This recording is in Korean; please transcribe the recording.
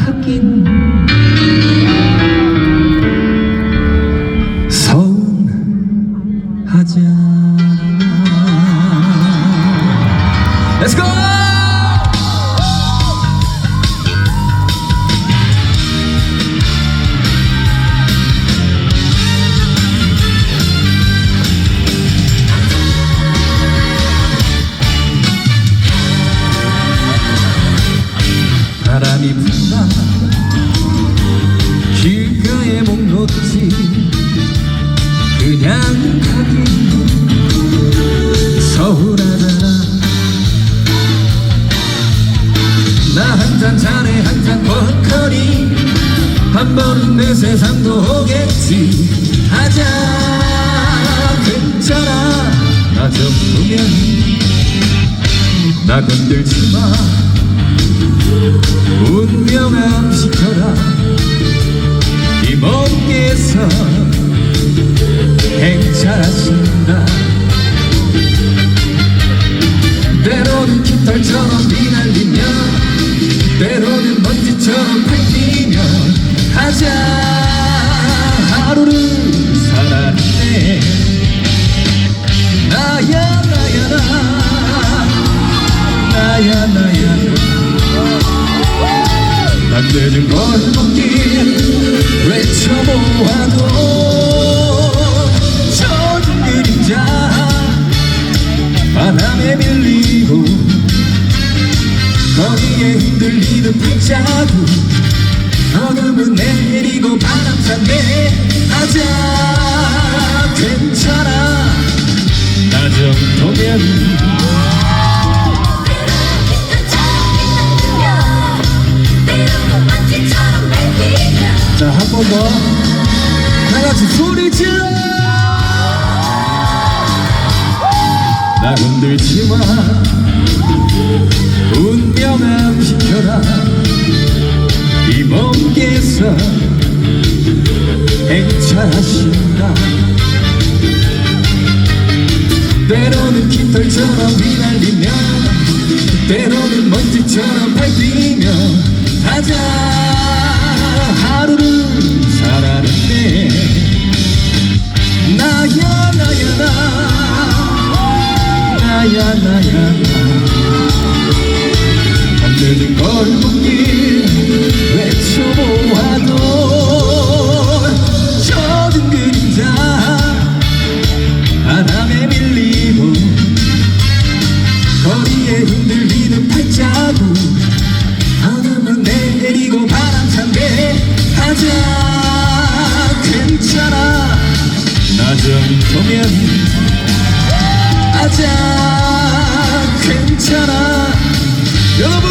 ข้ากิน 바람이 불다. 길가에 목 놓지 그냥 가기 서울하잖아. 나 한 잔 자네 한 잔 먹거리. 한 번은 내 세상도 오겠지. 하자. 괜찮아. 나 좀 보면 나 건들지 마. 운명아 시켜라. 이 몸께서 행차하신다. 때로는 깃털처럼 비날리며 때로는 먼지처럼 밟히며 하자 난 늦은 골목길 외쳐보아도 젖은 그림자 바람에 밀리고 거리에 흔들리는 발자국 어둠은 내리고 바람 찬대 하자. 괜찮아. 나 정도면 한 번 더. 다 같이 소리 질러! 나 건들지 마. 운명함 시켜라. 이 몸께서 행차하신다. 때로는 깃털처럼 휘날리며 때로는 먼지처럼 나야 나야. 나안 늦은 골목길 외쳐보아도 젖은 그림자 바람에 밀리고 거리에 흔들리는 발자국 어둠은 내리고 바람 찬대 하자. 괜찮아. 나 정도면 Yılımız